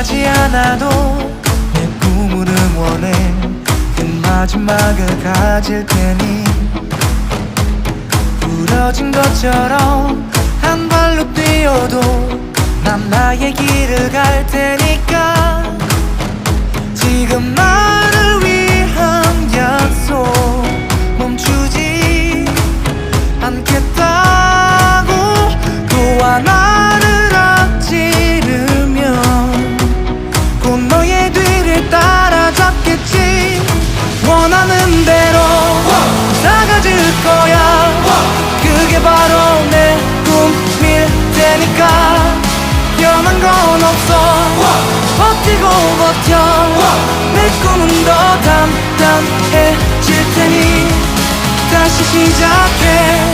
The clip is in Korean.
말하지 않아도 내 꿈을 응원해. 그 마지막을 가질 테니. 부러진 것처럼 한 발로 뛰어도 난 나의 길을 갈 테니까 원하는 대로 나가질 거야. 그게 바로 내 꿈일 테니까. 변한 건 없어. 버티고 버텨. 내 꿈은 더 단단해질 테니 다시 시작해